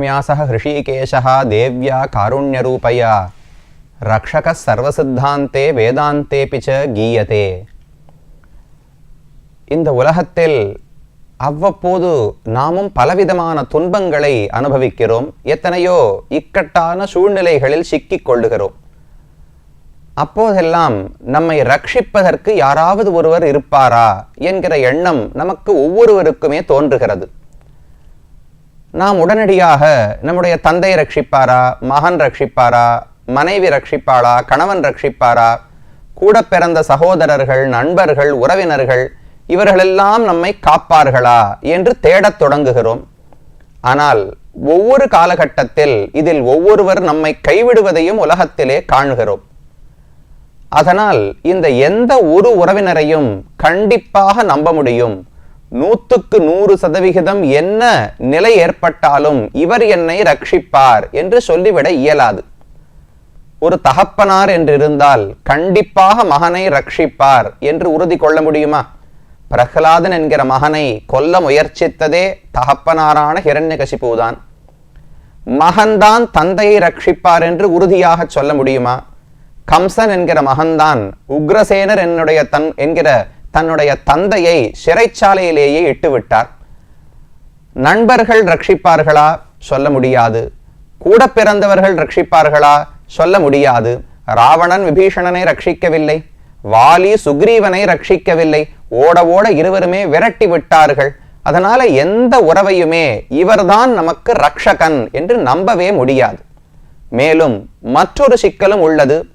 லக்ஷ்மியா சக ஹிருஷிகேஷா தேவ்யா காருண்யரூபையா ரக்ஷக சர்வசித்தாந்தே வேதாந்தே பிச்ச கீயதே இந்த உலகத்தில் அவ்வப்போது நாமும் பலவிதமான துன்பங்களை அனுபவிக்கிறோம். எத்தனையோ இக்கட்டான சூழ்நிலைகளில் சிக்கிக் கொள்ளுகிறோம். அப்போதெல்லாம் நம்மை ரட்சிப்பதற்கு யாராவது ஒருவர் இருப்பாரா என்கிற எண்ணம் நமக்கு ஒவ்வொருவருக்குமே தோன்றுகிறது. நாம் உடனடியாக நம்முடைய தந்தை ரட்சிப்பாரா மகன் ரட்சிப்பாரா மனைவி ரட்சிப்பாளா கணவன் ரட்சிப்பாரா கூட பிறந்த சகோதரர்கள் நண்பர்கள் உறவினர்கள் இவர்களெல்லாம் நம்மை காப்பார்களா என்று தேடத் தொடங்குகிறோம். ஆனால் ஒவ்வொரு காலகட்டத்தில் இதில் ஒவ்வொருவர் நம்மை கைவிடுவதையும் உலகத்திலே காணுகிறோம். அதனால் இந்த எந்த ஒரு உறவினரையும் கண்டிப்பாக நம்ப முடியும். நூற்றுக்கு நூறு சதவிகிதம் என்ன நிலை ஏற்பட்டாலும் இவர் என்னை ரட்சிப்பார் என்று சொல்லிவிட இயலாது. ஒரு தகப்பனார் என்று இருந்தால் கண்டிப்பாக மகனை ரட்சிப்பார் என்று உறுதி கொள்ள முடியுமா? பிரகலாதன் என்கிற மகனை கொல்ல முயற்சித்ததே தகப்பனாரான ஹிரண்யகசிபுதான் மகன்தான் தந்தையை ரட்சிப்பார் என்று உறுதியாக சொல்ல முடியுமா? கம்சன் என்கிற மகன்தான் உக்ரசேனர் என்னுடைய தன் என்கிற தன்னுடைய தந்தையை சிறைச்சாலையிலேயே இட்டுவிட்டார். நண்பர்கள் ரட்சிப்பார்களா? சொல்ல முடியாது. கூட பிறந்தவர்கள் ரட்சிப்பார்களா? சொல்ல முடியாது. ராவணன் விபீஷணனை ரட்சிக்கவில்லை. வாலி சுக்ரீவனை ரட்சிக்கவில்லை. ஓட ஓட இருவருமே விரட்டி விட்டார்கள். அதனால எந்த உறவையுமே இவர்தான் நமக்கு ரக்ஷகன் என்று நம்பவே முடியாது. மேலும் மற்றொரு சிக்கலும் உள்ளது.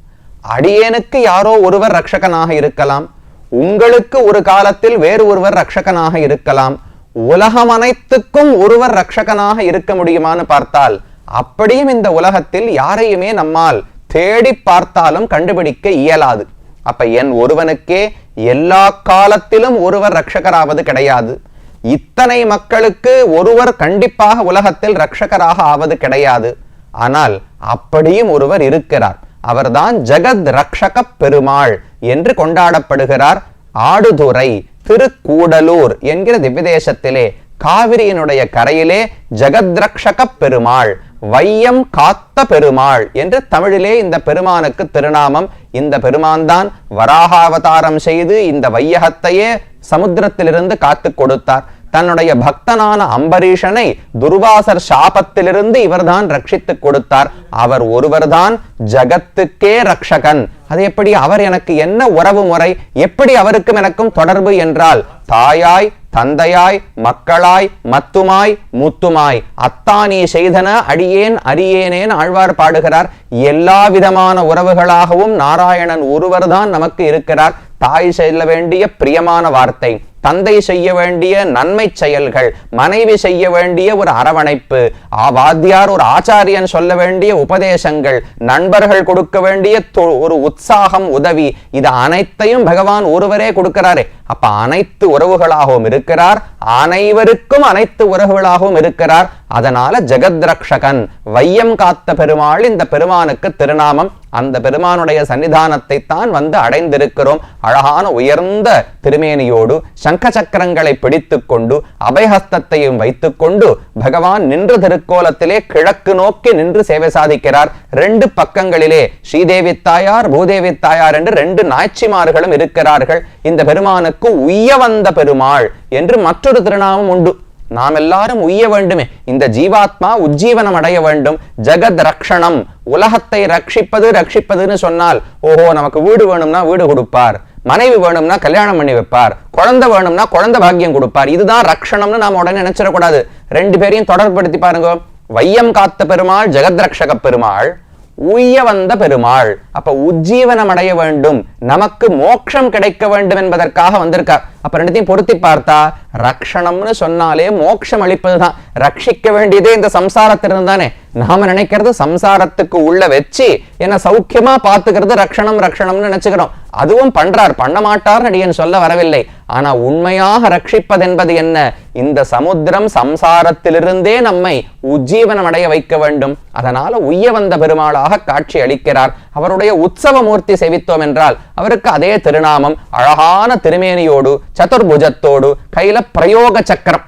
அடியேனுக்கு யாரோ ஒருவர் ரக்ஷகனாக இருக்கலாம். உங்களுக்கு ஒரு காலத்தில் வேறு ஒருவர் ரட்சகனாக இருக்கலாம். உலகம் அனைத்துக்கும் ஒருவர் ரட்சகனாக இருக்க முடியுமான்னு பார்த்தால் அப்படியும் இந்த உலகத்தில் யாரையுமே நம்மால் தேடி பார்த்தாலும் கண்டுபிடிக்க இயலாது. அப்ப என் ஒருவனுக்கே எல்லா காலத்திலும் ஒருவர் ரட்சகராவது கிடையாது. இத்தனை மக்களுக்கு ஒருவர் கண்டிப்பாக உலகத்தில் ரட்சகராக ஆவது கிடையாது. ஆனால் அப்படியும் ஒருவர் இருக்கிறார். அவர்தான் ஜெகத் ரக்ஷக பெருமாள் என்று கொண்டாடப்படுகிறார் ஆடுதுறை திருக்கூடலூர் என்கிற திவ்யதேசத்திலே. காவிரியினுடைய கரையிலே ஜெகத்ரக்ஷக பெருமாள் வையம் காத்த பெருமாள் என்று தமிழிலே இந்த பெருமானுக்கு திருநாமம். இந்த பெருமான் தான் வராகாவதாரம் செய்து இந்த வையகத்தையே சமுத்திரத்திலிருந்து காத்து கொடுத்தார். தன்னுடைய பக்தனான அம்பரீஷனை துர்வாசர் சாபத்திலிருந்து இவர்தான் ரட்சித்துக் கொடுத்தார். அவர் ஒருவர்தான் ஜகத்துக்கே ரக்ஷகன் அது எப்படி அவர் எனக்கு என்ன உறவு முறை எப்படி அவருக்கும் எனக்கும் தொடர்பு என்றால் தாயாய் தந்தையாய் மக்களாய் மத்துமாய் முத்துமாய். அத்தானி செய்தன அடியேன் அறியேனேன் ஆழ்வார் பாடுகிறார். எல்லா விதமான உறவுகளாகவும் நாராயணன் ஒருவர்தான் நமக்கு இருக்கிறார். தாய் செல்ல வேண்டிய பிரியமான வார்த்தை. தந்தை செய்ய வேண்டிய நன்மை செயல்கள் மனைவி செய்ய வேண்டிய ஒரு அரவணைப்பு வாத்தியார் ஒரு ஆச்சாரியன் சொல்ல வேண்டிய உபதேசங்கள் நண்பர்கள் கொடுக்க வேண்டிய ஒரு உற்சாகம் உதவி இது அனைத்தையும் பகவான் ஒருவரே கொடுக்கிறாரே. அப்ப அனைத்து உறவுகளாகவும் இருக்கிறார் அனைவருக்கும் அனைத்து உறவுகளாகவும் இருக்கிறார். அதனால ஜெகத்ரக்ஷகன் வையம் காத்த பெருமாள் இந்த பெருமானுக்கு திருநாமம். அந்த பெருமானுடைய சன்னிதானத்தை தான் வந்து அடைந்திருக்கிறோம். அழகான உயர்ந்த திருமேனியோடு சங்க சக்கரங்களை பிடித்து கொண்டு அபயஹஸ்தத்தையும் வைத்துக்கொண்டு பகவான் நின்று திருக்கோலத்திலே கிழக்கு நோக்கி நின்று சேவை சாதிக்கிறார். ரெண்டு பக்கங்களிலே ஸ்ரீதேவி தாயார் பூதேவி தாயார் என்று ரெண்டு நாய்ச்சிமார்களும் இருக்கிறார்கள். இந்த பெருமானுக்கு உய்ய வந்த பெருமாள் என்று மற்றொரு திருநாமம் உண்டு. நாம் எல்லாரும் உய்ய வேண்டுமே. இந்த ஜீவாத்மா உஜ்ஜீவனம் அடைய வேண்டும். ஜெகத் ரக்ஷணம். உலகத்தை ரட்சிப்பது ரட்சிப்பதுன்னு சொன்னால் ஓஹோ நமக்கு வீடு வேணும்னா வீடு கொடுப்பார். மனைவி வேணும்னா கல்யாணம் பண்ணி வைப்பார். குழந்தை வேணும்னா குழந்தை பாக்கியம் கொடுப்பார். இதுதான் ரக்ஷணம்னு நாம உடனே நினைச்சிடக்கூடாது. ரெண்டு பேரையும் தொடர்படுத்தி பாருங்க. வையம் காத்த பெருமாள் ஜெகத் ரக்ஷக பெருமாள் உய்ய வந்த பெருமாள். அப்ப உஜ்ஜீவனம் அடைய வேண்டும். நமக்கு மோட்சம் கிடைக்க வேண்டும் என்பதற்காக வந்திருக்கார். அப்ப ரெண்டுத்தையும் பொருத்தி பார்த்தா ரக்ஷணம்னு சொன்னாலே மோட்சம் அளிப்பதுதான். ரட்சிக்க வேண்டியதே இந்த சம்சாரத்திலிருந்து தானே நாம நினைக்கிறது சம்சாரத்துக்கு உள்ள வச்சு என்ன சௌக்கியமா பாத்துக்கிறது ரக்ஷணம் ரக்ஷணம்னு நினைச்சுக்கிறோம். அதுவும் பண்றார். பண்ண மாட்டார் அடியன் சொல்ல வரவில்லை. ஆனா உண்மையாக ரட்சிப்பது என்பது என்ன? இந்த சமுத்திரம் சம்சாரத்திலிருந்தே நம்மை உஜ்ஜீவனம் அடைய வைக்க வேண்டும். அதனால உய்ய வந்த பெருமாளாக காட்சி அளிக்கிறார். அவருடைய உற்சவ மூர்த்தி செவித்தோம் என்றால் அவருக்கு அதே திருநாமம் அழகான திருமேனியோடு சதுர்புஜத்தோடு கையில பிரயோக சக்கரம்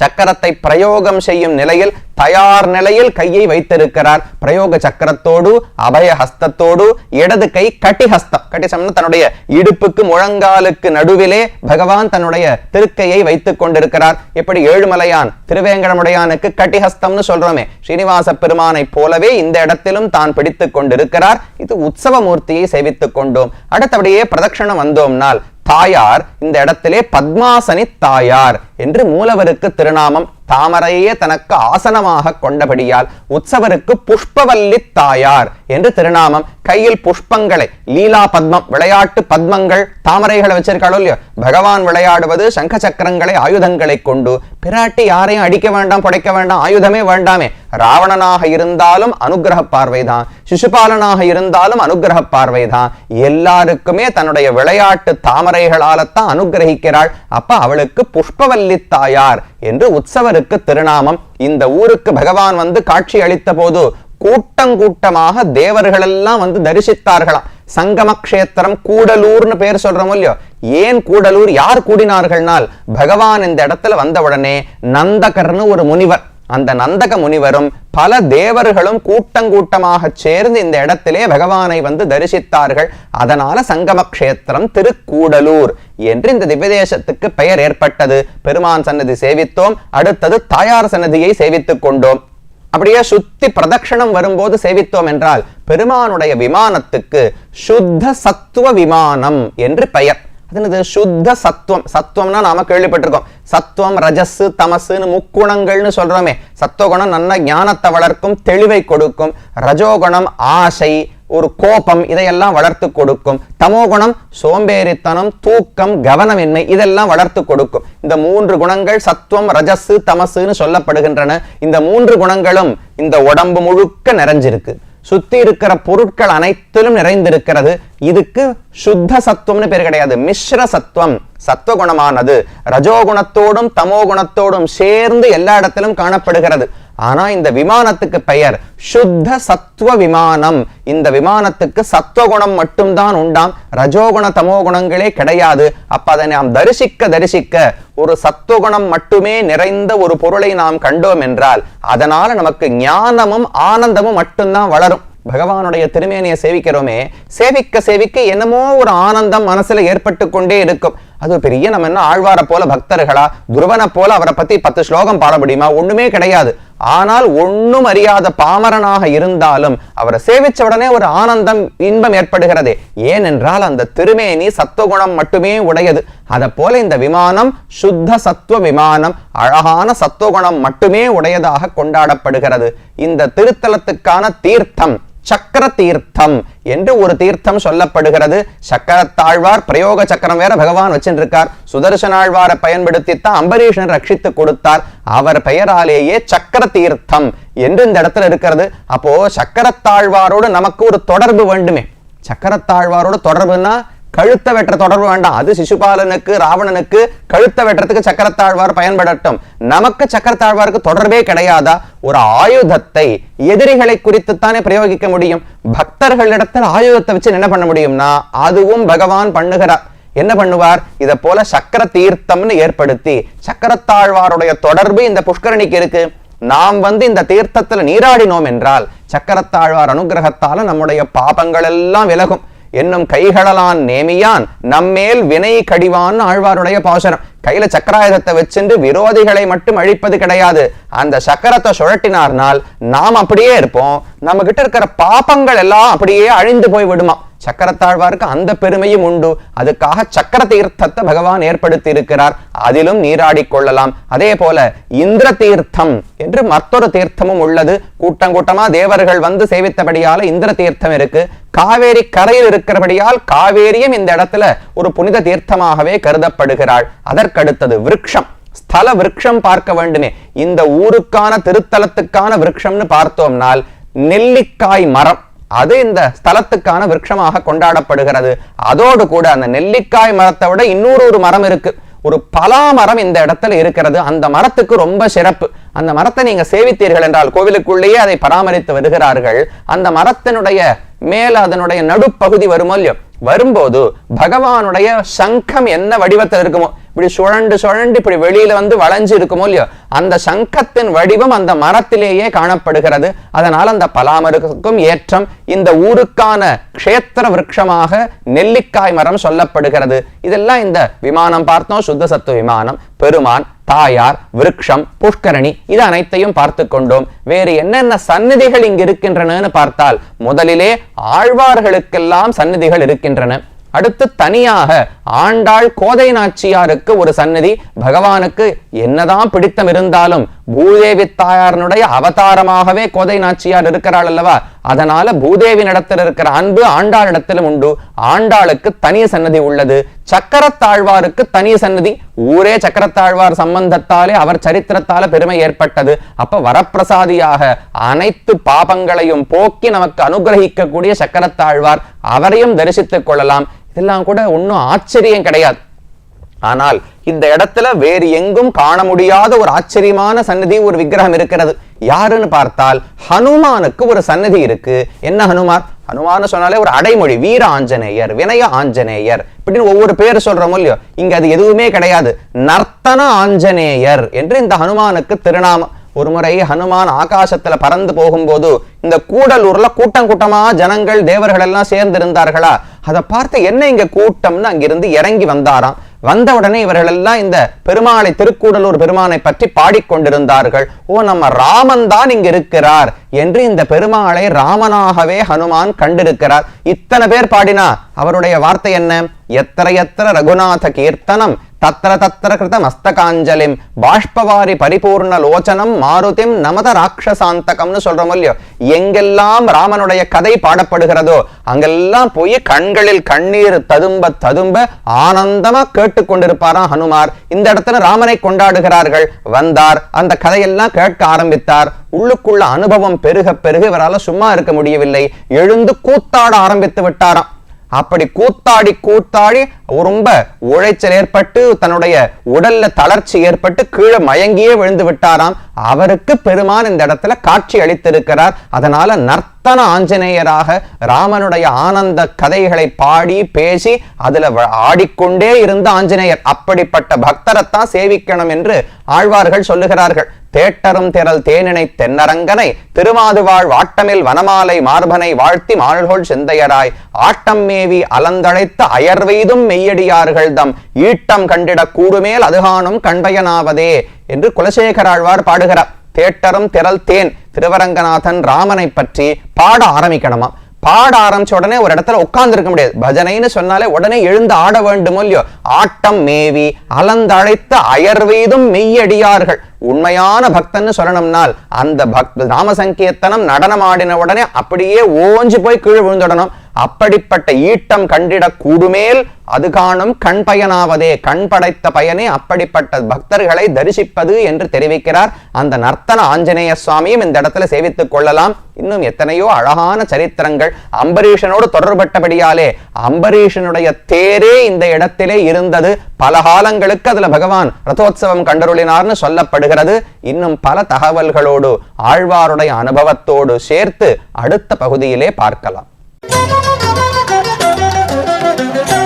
சக்கரத்தை பிரயோகம் செய்யும் நிலையில் தயார் நிலையில் கையை வைத்திருக்கிறார். பிரயோக சக்கரத்தோடு அபய ஹஸ்தத்தோடு இடது கை கட்டிஹஸ்தம் கட்டிசம்னு தன்னுடைய இடுப்புக்கு முழங்காலுக்கு நடுவிலே பகவான் தன்னுடைய திருக்கையை வைத்துக் கொண்டிருக்கிறார். எப்படி? ஏழுமலையான் திருவேங்கடமுடையானுக்கு கட்டிஹஸ்தம்னு சொல்றோமே. ஸ்ரீனிவாச பெருமானை போலவே இந்த இடத்திலும் தான் பிடித்துக் கொண்டிருக்கிறார். இது உற்சவ மூர்த்தியை சேவித்துக் கொண்டோம். அடுத்தபடியே பிரதட்சணம் வந்தோம்னால் தாயார் இந்த இடத்திலே பத்மாசனி தாயார். என்று மூலவருக்கு திருநாமம் தாமரையே தனக்கு ஆசனமாக கொண்டபடியால் உற்சவருக்கு புஷ்பவல்லி தாயார் என்று திருநாமம் கையில் புஷ்பங்களை லீலா பத்மம் விளையாட்டு பத்மங்கள் தாமரைகளை வச்சிருக்காளோ இல்லையோ? பகவான் விளையாடுவது சங்க சக்கரங்களை ஆயுதங்களை கொண்டு பிராட்டி யாரையும் அடிக்க வேண்டாம் புடைக்க வேண்டாம் ஆயுதமே வேண்டாமே. ராவணனாக இருந்தாலும் அனுகிரக பார்வைதான். சிசுபாலனாக இருந்தாலும் அனுகிரக பார்வைதான். எல்லாருக்குமே தன்னுடைய விளையாட்டு தாமரைகளாலத்தான் அனுகிரகிக்கிறாள் அப்ப அவளுக்கு புஷ்பவல்லி தாயார் என்று உற்சவருக்கு திருநாமம். இந்த ஊருக்கு பகவான் வந்து காட்சி அளித்த போது கூட்டங்கூட்டமாக தேவர்கள் எல்லாம் வந்து தரிசித்தார்களாம். சங்கம கஷேத்திரம் கூடலூர்னு பேர் சொல்றோம் இல்லையோ? ஏன் கூடலூர்? யார் கூடினார்கள்னால் பகவான் இந்த இடத்துல வந்த உடனே நந்தகர்னு ஒரு முனிவர். அந்த நந்தக முனிவரும் பல தேவர்களும் கூட்டங்கூட்டமாக சேர்ந்து இந்த இடத்திலே பகவானை வந்து தரிசித்தார்கள். அதனால சங்கம கஷேத்திரம் திருக்கூடலூர் என்று இந்த திவ்யதேசத்துக்கு பெயர் ஏற்பட்டது. பெருமான் சன்னதி சேவித்தோம் அடுத்தது தாயார் சன்னதியை சேவித்துக் கொண்டோம். அப்படியே சுத்தி பிரதட்சணம் வரும்போது சேவித்தோம் என்றால் பெருமானுடைய விமானத்துக்கு சுத்த சத்துவ விமானம் என்று பெயர். அது சுத்த சத்துவம். சத்துவம்னா நாம கேள்விப்பட்டிருக்கோம். சத்துவம் ரஜஸ் தமசுன்னு முக்குணங்கள்னு சொல்றோமே. சத்துவகுணம் நல்ல ஞானத்தை வளர்க்கும் தெளிவை கொடுக்கும். ரஜோகுணம் ஆசை ஒரு கோபம் இதையெல்லாம் வளர்த்து கொடுக்கும். தமோகுணம் சோம்பேறித்தனம் தூக்கம் கவனமின்மை இதெல்லாம் வளர்த்து கொடுக்கும். இந்த மூன்று குணங்கள் சத்துவம் ரஜஸ் தமசுன்னு சொல்லப்படுகின்றன. இந்த மூன்று குணங்களும் இந்த உடம்பு முழுக்க நிறைஞ்சிருக்கு. சுத்தி இருக்கிற பொருட்கள் அனைத்திலும் நிறைந்திருக்கிறது. இதுக்கு சுத்த சத்துவம்னு பேர் கிடையாது. மிஸ்ர சத்துவம். சத்துவ குணமானது. ரஜோகுணத்தோடும் தமோ குணத்தோடும் சேர்ந்து எல்லா இடத்திலும் காணப்படுகிறது. ஆனா இந்த விமானத்துக்கு பெயர் சுத்த சத்துவ விமானம். இந்த விமானத்துக்கு சத்துவகுணம் மட்டும்தான் உண்டாம். ரஜோகுண தமோ குணங்களே கிடையாது. அப்ப அதை நாம் தரிசிக்க தரிசிக்க ஒரு சத்துவகுணம் மட்டுமே நிறைந்த ஒரு பொருளை நாம் கண்டோம் என்றால் அதனால நமக்கு ஞானமும் ஆனந்தமும் மட்டும்தான் வளரும். பகவானுடைய திருமேனியை சேவிக்கிறோமே. சேவிக்க சேவிக்க என்னமோ ஒரு ஆனந்தம் மனசுல ஏற்பட்டு கொண்டே இருக்கும். அது பெரிய நம்ம என்ன ஆழ்வார போல பக்தர்களா? துருவனை போல அவரை பத்தி பத்து ஸ்லோகம் பாட முடியுமா? ஒண்ணுமே கிடையாது. ஆனால் ஒண்ணும் அறியாத பாமரனாக இருந்தாலும் அவரை சேவிச்ச உடனே ஒரு ஆனந்தம் இன்பம் ஏற்படுகிறது. ஏனென்றால் அந்த திருமேனி சத்துவகுணம் மட்டுமே உடையது. அதை போல இந்த விமானம் சுத்த சத்துவ விமானம் அழகான சத்துவகுணம் மட்டுமே உடையதாக கொண்டாடப்படுகிறது. இந்த திருத்தலத்துக்கான தீர்த்தம் சக்கர தீர்த்தம் என்று ஒரு தீர்த்தம் சொல்லப்படுகிறது. சக்கரத்தாழ்வார் பிரயோக சக்கரம் வேற பகவான் வச்சிருக்கார் சுதர்சனாழ்வாரை பயன்படுத்தித்தான் அம்பரீஷன் ரட்சித்து கொடுத்தார். அவர் பெயராலேயே சக்கர தீர்த்தம் என்று இந்த இடத்துல இருக்கிறது. அப்போ சக்கரத்தாழ்வாரோடு நமக்கு ஒரு தொடர்பு வேண்டுமே. சக்கரத்தாழ்வாரோட தொடர்புன்னா கழுத்த வெற்ற தொடர்பு வேண்டாம். அது சிசுபாலனுக்கு ராவணனுக்கு கழுத்த வெட்டுறதுக்கு சக்கரத்தாழ்வார் பயன்படட்டும். நமக்கு சக்கரத்தாழ்வாருக்கு தொடர்பே கிடையாதா? ஒரு ஆயுதத்தை எதிரிகளை குறித்துத்தானே பிரயோகிக்க முடியும். பக்தர்களிடத்தில் ஆயுதத்தை வச்சு என்ன பண்ண முடியும்னா அதுவும் பகவான் பண்ணுகிறார். என்ன பண்ணுவார்? இதை போல சக்கர தீர்த்தம்னு ஏற்படுத்தி சக்கரத்தாழ்வாருடைய தொடர்பு இந்த புஷ்கரணிக்கு இருக்கு. நாம் வந்து இந்த தீர்த்தத்துல நீராடினோம் என்றால் சக்கரத்தாழ்வார் அனுகிரகத்தால நம்முடைய பாபங்கள் எல்லாம் விலகும். என்னும் கைகளலான் நேமியான் நம்மேல் வினை கடிவான் ஆழ்வாருடைய பாசனம். கையில சக்கராயுதத்தை வச்சுட்டு விரோதிகளை மட்டும் அழிப்பது கிடையாது. அந்த சக்கரத்தை சுழட்டினார்னால் நாம் அப்படியே இருப்போம். நம்ம கிட்ட இருக்கிற பாப்பங்கள் எல்லாம் அப்படியே அழிந்து போய் விடுமா? சக்கரத்தாழ்வாருக்கு அந்த பெருமையும் உண்டு. அதுக்காக சக்கர தீர்த்தத்தை பகவான் ஏற்படுத்தி இருக்கிறார் அதிலும் நீராடி கொள்ளலாம். அதே போல இந்திர தீர்த்தம் என்று மற்றொரு தீர்த்தமும் உள்ளது. கூட்டம் கூட்டமா தேவர்கள் வந்து சேவித்தபடியால இந்திர தீர்த்தம் இருக்கு. காவேரி கரையில் இருக்கிறபடியால் காவேரியும் இந்த இடத்துல ஒரு புனித தீர்த்தமாகவே கருதப்படுகிறாள். அதற்கடுத்தது விருட்சம் ஸ்தல விருட்சம் பார்க்க வேண்டுமே. இந்த ஊருக்கான திருத்தலத்துக்கான விருட்சம்னு பார்த்தோம்னால் நெல்லிக்காய் மரம். அது இந்த ஸ்தலத்துக்கான விருட்சமாக கொண்டாடப்படுகிறது. அதோடு கூட அந்த நெல்லிக்காய் மரத்தை விட இன்னொரு ஒரு மரம் இருக்கு. ஒரு பலா மரம் இந்த இடத்துல இருக்கிறது. அந்த மரத்துக்கு ரொம்ப சிறப்பு. அந்த மரத்தை நீங்க சேவித்தீர்கள் என்றால் கோவிலுக்குள்ளேயே அதை பராமரித்து வருகிறார்கள். அந்த மரத்தினுடைய மேல அதனுடைய நடுப்பகுதி வருமோ இல்லையோ? வரும்போது பகவானுடைய சங்கம் என்ன வடிவத்தில் இருக்குமோ? இப்படி சுழண்டு சுழண்டு இப்படி வெளியில வந்து வளைஞ்சு இருக்குமோ இல்லையோ அந்த சங்கத்தின் வடிவம் அந்த மரத்திலேயே காணப்படுகிறது. அதனால் அந்த பலாமருக்கும் ஏற்றம் இந்த ஊருக்கான க்ஷேத்திர விரக்ஷமாக நெல்லிக்காய் மரம் சொல்லப்படுகிறது. இதெல்லாம் இந்த விமானம் பார்த்தோம் சுத்த சத்துவ விமானம் பெருமான் தாயார் விருக்ஷம் புஷ்கரணி இது அனைத்தையும் பார்த்து கொண்டோம். வேறு என்னென்ன சந்நிதிகள் இங்கு இருக்கின்றனன்னு பார்த்தால் முதலிலே ஆழ்வார்களுக்கெல்லாம் சந்நிதிகள் இருக்கின்றன. அடுத்து தனியாக ஆண்டாள் கோதை நாச்சியாருக்கு ஒரு சன்னதி பகவானுக்கு என்னதான் பிடித்தம் இருந்தாலும் பூதேவி தாயாரனுடைய அவதாரமாகவே கோதை நாச்சியார் இருக்கிறாள் அல்லவா? அதனால பூதேவி நடத்தில் இருக்கிற அன்பு ஆண்டாள் இடத்திலும் உண்டு. ஆண்டாளுக்கு தனி சன்னதி உள்ளது. சக்கரத்தாழ்வாருக்கு தனி சன்னதி ஊரே சக்கரத்தாழ்வார் சம்பந்தத்தாலே அவர் சரித்திரத்தால பெருமை ஏற்பட்டது. அப்ப வரப்பிரசாதியாக அனைத்து பாபங்களையும் போக்கி நமக்கு அனுகிரகிக்கக்கூடிய சக்கரத்தாழ்வார் அவரையும் தரிசித்துக் கொள்ளலாம். இதெல்லாம் கூட ஒன்றும் ஆச்சரியம் கிடையாது. ஆனால் இந்த இடத்துல வேறு எங்கும் காண முடியாத ஒரு ஆச்சரியமான சன்னதி ஒரு விக்கிரகம் இருக்கிறது. யாருன்னு பார்த்தால் ஹனுமானுக்கு ஒரு சன்னதி இருக்கு. என்ன ஹனுமார் ஹனுமான் சொன்னாலே ஒரு அடைமொழி வீர ஆஞ்சநேயர் வினய ஆஞ்சநேயர் இப்படின்னு ஒவ்வொரு பேர் சொல்றோமோ இல்லையோ? இங்க அது எதுவுமே கிடையாது. நர்த்தன ஆஞ்சநேயர் என்று இந்த ஹனுமானுக்கு திருநாமம். ஒரு முறை ஹனுமான் ஆகாசத்துல பறந்து போகும்போது இந்த கூடலூர்ல கூட்டம் கூட்டமா ஜனங்கள் தேவர்கள் எல்லாம் சேர்ந்து இருந்தார்களா அதை பார்த்து என்ன இங்க கூட்டம்னு அங்கிருந்து இறங்கி வந்தாராம். வந்த உடனே இவர்கள் எல்லாம் இந்த பெருமாளை திருக்கூடலூர் பெருமானை பற்றி பாடிக்கொண்டிருந்தார்கள். ஓ நம்ம ராமன் தான் இங்க இருக்கிறார் என்று இந்த பெருமாளை ராமனாகவே ஹனுமான் கண்டிருக்கிறார். இத்தனை பேர் பாடினா அவருடைய வார்த்தை என்ன? எத்தனை எத்தனை ரகுநாத கீர்த்தனம் தத்திர தத்திர கிருத மஸ்தகாஞ்சலிம் பாஷ்பவாரி பரிபூர்ண லோச்சனம் மாருதிம் நமத ராட்சசாந்தகம்னு சொல்றோம் இல்லையோ? எங்கெல்லாம் ராமனுடைய கதை பாடப்படுகிறதோ அங்கெல்லாம் போய் கண்களில் கண்ணீர் ததும்ப ததும்ப ஆனந்தமா கேட்டுக்கொண்டிருப்பாராம் ஹனுமார். இந்த இடத்துல ராமனை கொண்டாடுகிறார்கள். வந்தார். அந்த கதையெல்லாம் கேட்க ஆரம்பித்தார். உள்ளுக்குள்ள அனுபவம் பெருக பெருக இவரால் சும்மா இருக்க முடியவில்லை. எழுந்து கூத்தாட ஆரம்பித்து விட்டாராம். அப்படி கூத்தாடி கூத்தாடி ரொம்ப உழைச்சல் ஏற்பட்டு தன்னுடைய உடல்ல தளர்ச்சி ஏற்பட்டு கீழே மயங்கியே விழுந்து விட்டாராம். அவருக்கு பெருமான் இந்த இடத்துல காட்சி அளித்திருக்கிறார். அதனால நர்த்தன ஆஞ்சநேயராக ராமனுடைய ஆனந்த கதைகளை பாடி பேசி அதுல ஆடிக்கொண்டே இருந்த ஆஞ்சநேயர் அப்படிப்பட்ட பக்தரைத்தான் சேவிக்கணும் என்று ஆழ்வார்கள் சொல்லுகிறார்கள். தேட்டரும் திரள் தேனினை தென்னரங்கனை திருமாதுவாழ் வாட்டமில் வனமாலை மார்பனை வாழ்த்தி மாள்கொள் சிந்தையராய் ஆட்டம் மேவி அலந்தழைத்த அயர்வெய்தும் மெய்யடியார்கள் தம் ஈட்டம் கண்டிட கூடுமேல் அதுகாணும் கண்பயனாவதே என்று குலசேகராழ்வார் பாடுகிறார். தேட்டரும் திரள் தேன் திருவரங்கநாதன் ராமனை பற்றி பாட ஆரம்பிக்கணுமா? பாட ஆரம்பிச்ச உடனே ஒரு இடத்துல உட்கார்ந்து இருக்க முடியாது. பஜனைன்னு சொன்னாலே உடனே எழுந்து ஆட வேண்டும் இல்லையோ? ஆட்டம் மேவி அலந்தழைத்த அயர்வெய்தும் மெய்யடியார்கள். உண்மையான பக்தன்னு சொல்லணும்னால் அந்த பக்த ராமசங்கீர்த்தனம் நடனம் ஆடின உடனே அப்படியே ஓஞ்சு போய் கீழே விழுந்துடணும். அப்படிப்பட்ட ஈட்டம் கண்டிட கூடுமேல் அது காணும் கண் பயனாவதே. கண் படைத்த பயனே அப்படிப்பட்ட பக்தர்களை தரிசிப்பது என்று தெரிவிக்கிறார் அந்த நர்த்தன ஆஞ்சநேய சுவாமியும் இந்த இடத்துல சேவித்துக் கொள்ளலாம். இன்னும் எத்தனையோ அழகான சரித்திரங்கள். அம்பரீஷனோடு தொடர்பட்டபடியாலே அம்பரீஷனுடைய தேரே இந்த இடத்திலே இருந்தது. பல காலங்களுக்கு அதுல பகவான் ரதோத்சவம் கண்டருளினார்னு சொல்லப்படுகிறது. இன்னும் பல தகவல்களோடு ஆழ்வாருடைய அனுபவத்தோடு சேர்த்து அடுத்த பகுதியிலே பார்க்கலாம். Thank you.